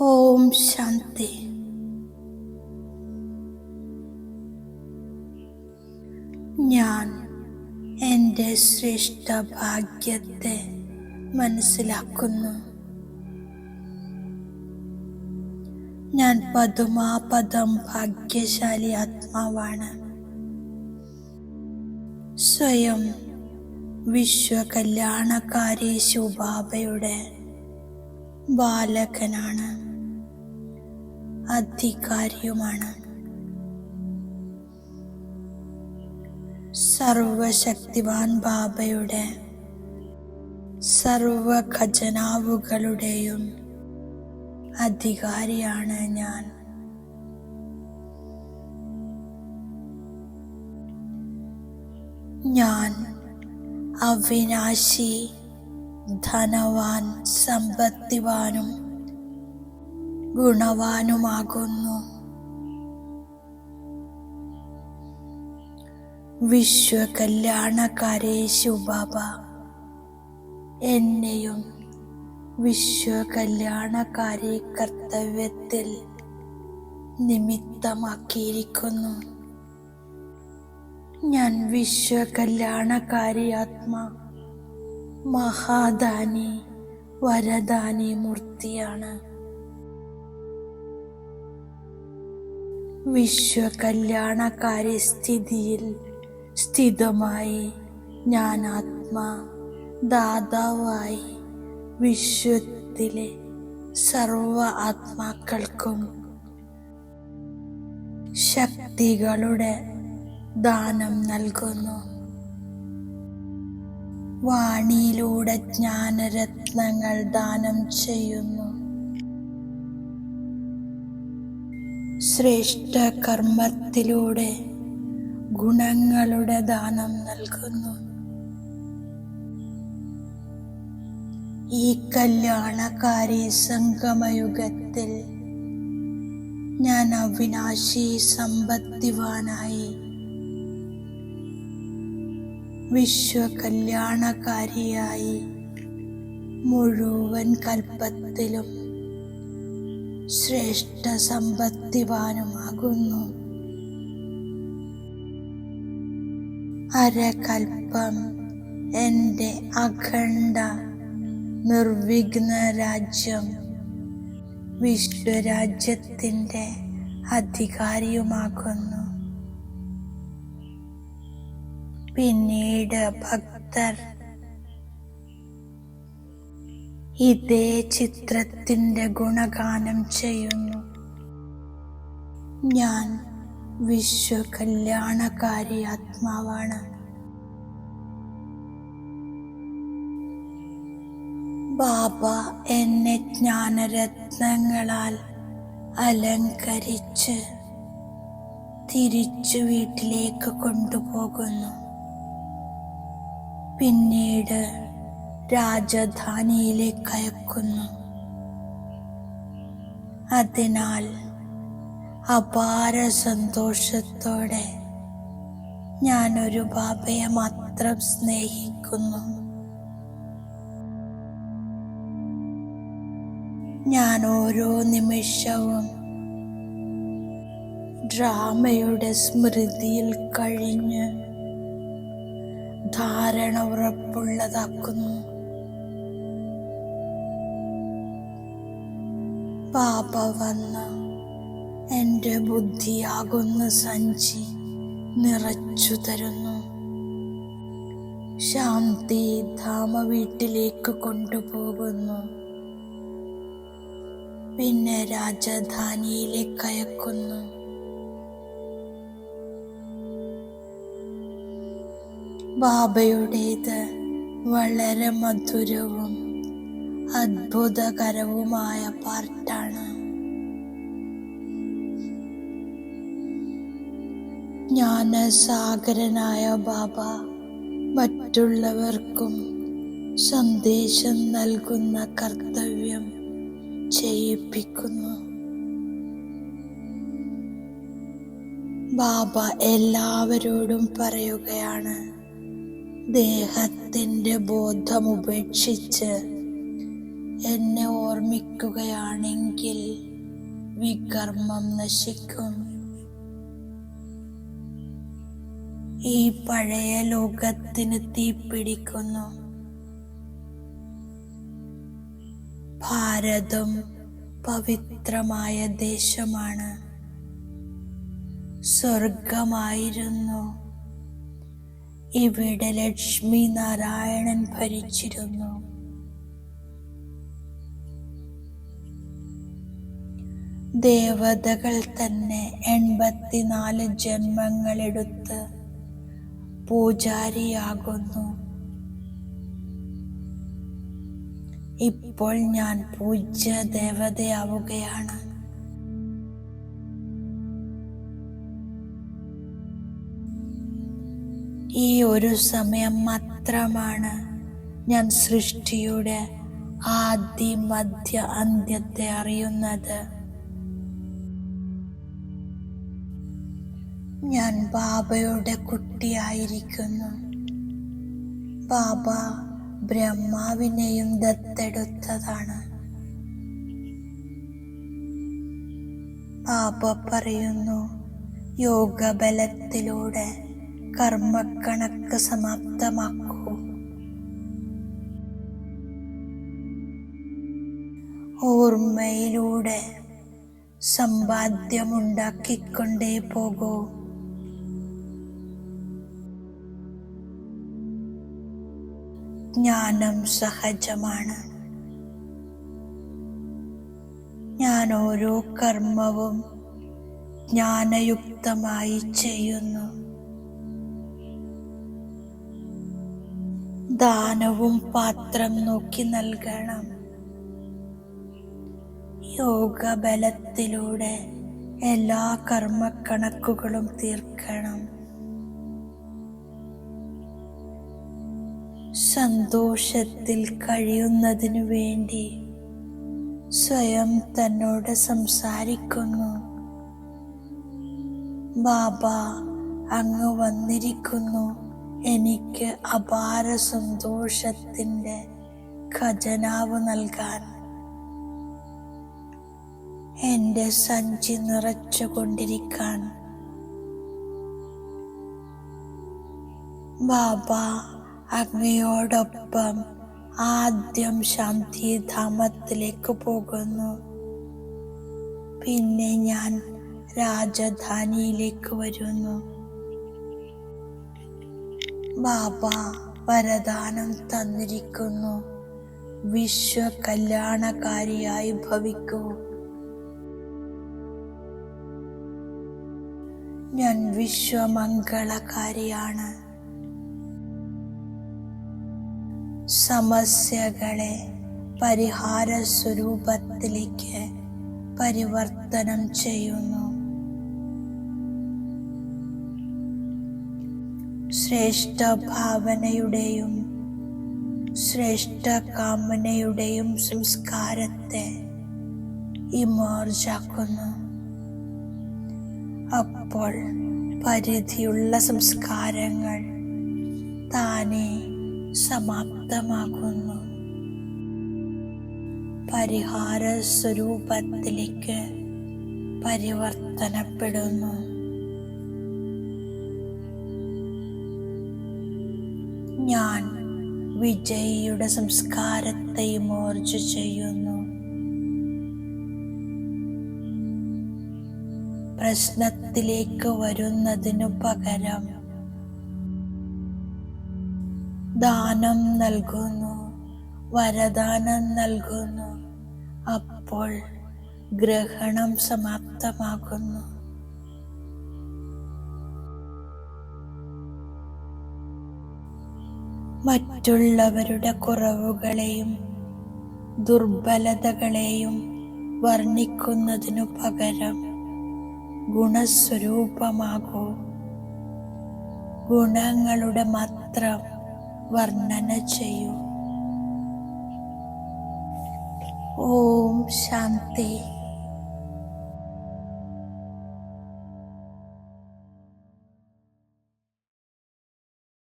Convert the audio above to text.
ഓം ശാന്തി. ഞാൻ എന്റെ ശ്രേഷ്ഠ ഭാഗ്യത്തെ മനസ്സിലാക്കുന്നു. ഞാൻ പതുമാപദം ഭാഗ്യശാലി ആത്മാവാണ്. സ്വയം വിശ്വകല്യാണകാരി ശുഭാബയുടെ ബാലകനാണ്. അധികാരിയുമാണ്. സർവശക്തിവാൻ ബാബയുടെ സർവ ഖജനാവുകളുടെയും അധികാരിയാണ് ഞാൻ. ഞാൻ അവിനാശി ധനവാൻ സമ്പത്തിവാനും ഗുണവാനുമാകുന്നു. വിശ്വകല്യാണകാരേ ശുബാബ എന്നെയും വിശ്വകല്യാണകാരി കർത്തവ്യത്തിൽ നിമിത്തമാക്കിയിരിക്കുന്നു. ഞാൻ വിശ്വകല്യാണകാരി ആത്മാ മഹാദാനി വരദാനി മൂർത്തിയാണ്. വിശ്വകല്യാണകാരി സ്ഥിതിയിൽ സ്ഥിതമായി ഞാൻ ആത്മാ ദാതാവായി വിശ്വത്തിലെ സർവ ആത്മാക്കൾക്കും ശക്തികളുടെ ദാനം നൽകുന്നു. വാണിയിലൂടെ ജ്ഞാനരത്നങ്ങൾ ദാനം ചെയ്യുന്നു. ശ്രേഷ്ഠ കർമ്മത്തിലൂടെ ഗുണങ്ങളുടെ ദാനം നൽകുന്നു. ഈ കല്യാണകാരി സംഗമയുഗത്തിൽ ഞാൻ അവിനാശി സമ്പത്തിവാനായി വിശ്വകല്യാണക്കാരിയായി മുഴുവൻ കൽപ്പത്തിലും ശ്രേഷ്ഠ സമ്പത്തിവാനുമാകുന്നു. അരകൽപ്പം എന്റെ അഖണ്ഡ നിർവിഘ്ന രാജ്യം വിശ്വരാജ്യത്തിന്റെ അധികാരിയുമാകുന്നു. പിന്നീട് ഭക്തർ ഇതേ ചിത്രത്തിന്റെ ഗുണഗാനം ചെയ്യുന്നു. ഞാൻ വിശ്വകല്യാണകാരി ആത്മാവാണ്. ബാബ എന്നെ ജ്ഞാനരത്നങ്ങളാൽ അലങ്കരിച്ച് തിരിച്ചു വീട്ടിലേക്ക് കൊണ്ടുപോകുന്നു. പിന്നീട് രാജധാനിയിലേക്ക് അയക്കുന്നു. അതിനാൽ അപാര സന്തോഷത്തോടെ ഞാൻ ഒരു ബാബയെ മാത്രം സ്നേഹിക്കുന്നു. ഞാൻ ഓരോ നിമിഷവും ഡ്രാമയുടെ സ്മൃതിയിൽ കഴിഞ്ഞ് ധാരണ ഉറപ്പുള്ളതാക്കുന്നു. പാപ വന്ന് എന്റെ ബുദ്ധിയാകുന്ന സഞ്ചി നിറച്ചു തരുന്നു. ശാന്തി ധാമ വീട്ടിലേക്ക് കൊണ്ടുപോകുന്നു. പിന്നെ രാജധാനിയിലേക്ക് അയക്കുന്നു. ബാബയുടേത് വളരെ മധുരവും അത്ഭുതകരവുമായ പാർട്ടാണ്. ജ്ഞാനസാഗരനായ ബാബ മറ്റുള്ളവർക്കും സന്ദേശം നൽകുന്ന കർത്തവ്യം ചെയ്യിപ്പിക്കുന്നു. ബാബ എല്ലാവരോടും പറയുകയാണ് ദേഹത്തിന്റെ ബോധം ഉപേക്ഷിച്ച് എന്നെ ഓർമ്മിക്കുകയാണെങ്കിൽ വികർമ്മം നശിക്കും. ഈ പഴയ ലോകത്തിന് തീപിടിക്കുന്നു ഭാരതം പവിത്രമായ ദേശമാണ്. സ്വർഗമായിരുന്നു ഇവിടെ ലക്ഷ്മി നാരായണൻ ഭരിച്ചിരുന്നു. ദേവതകൾ തന്നെ എൺപത്തിനാല് ജന്മങ്ങളെടുത്ത് പൂജാരിയാകുന്നു. ഇപ്പോൾ ഞാൻ പൂജ്യ ദേവതയാവുകയാണ് ഈ ഒരു സമയം മാത്രമാണ് ഞാൻ സൃഷ്ടിയുടെ ആദ്യ മധ്യ അന്ത്യത്തെ അറിയുന്നത്. ഞാൻ ബാബയുടെ കുട്ടിയായിരിക്കുന്നു. ബാബ ബ്രഹ്മാവിനെയും ദത്തെടുത്തതാണ്. ബാബ പറയുന്നു യോഗബലത്തിലൂടെ കർമ്മക്കണക്ക് സമാപ്തമാക്കൂ. ഓർമ്മയിലൂടെ സമ്പാദ്യമുണ്ടാക്കിക്കൊണ്ടേ പോകൂ. ജ്ഞാനം സഹജമാണ്. ഞാൻ ഓരോ കർമ്മവും ജ്ഞാനയുക്തമായി ചെയ്യുന്നു. ദാനവും പാത്രം നോക്കി നൽകണം. യോഗബലത്തിലൂടെ എല്ലാ കർമ്മക്കണക്കുകളും തീർക്കണം. സന്തോഷത്തിൽ കഴിയുന്നതിനു വേണ്ടി സ്വയം തന്നോട് സംസാരിക്കുന്നു. ബാബ അങ്ങ് വന്നിരിക്കുന്നു. എനിക്ക് അപാര സന്തോഷത്തിന്റെ ഖജനാവ് നൽകാൻ. എന്റെ സഞ്ചി നിറച്ചുകൊണ്ടിരിക്കാൻ. ബാബ അഗ്നിയോടൊപ്പം ആദ്യം ശാന്തിധാമത്തിലേക്ക് പോകുന്നു. പിന്നെ ഞാൻ രാജധാനിയിലേക്ക് വരുന്നു. ബാബ വരദാനം തന്നിരിക്കുന്നു. വിശ്വ കല്യാണകാരിയായി ഭവിക്കൂ. ഞാൻ വിശ്വമംഗളകാരിയാണ്. സമസ്യകളെ പരിഹാര സ്വരൂപത്തിലേക്ക് പരിവർത്തനം ചെയ്യുന്നു. ശ്രേഷ്ഠ ഭാവനയുടെയും ശ്രേഷ്ഠ കാമനയുടെയും സംസ്കാരത്തെ ഇമോർജാക്കുന്നു. അപ്പോൾ പരിധിയുള്ള സംസ്കാരങ്ങൾ താനെ സമാപ്തമാകുന്നു പരിഹാര സ്വരൂപത്തിലേക്ക് പരിവർത്തനപ്പെടുന്നു. വിജയിയുടെ സംസ്കാരത്തെയും ഓർജ ചെയ്യുന്നു. പ്രശ്നത്തിലേക്ക് വരുന്നതിനു പകരം ദാനം നൽകുന്നു വരദാനം നൽകുന്നു. അപ്പോൾ ഗ്രഹണം സമാപ്തമാകുന്നു. മറ്റുള്ളവരുടെ കുറവുകളെയും ദുർബലതകളെയും വർണിക്കുന്നതിനു പകരം ഗുണസ്വരൂപമാകൂ. ഗുണങ്ങളുടെ മാത്രം വർണന ചെയ്യൂ. ഓം ശാന്തി.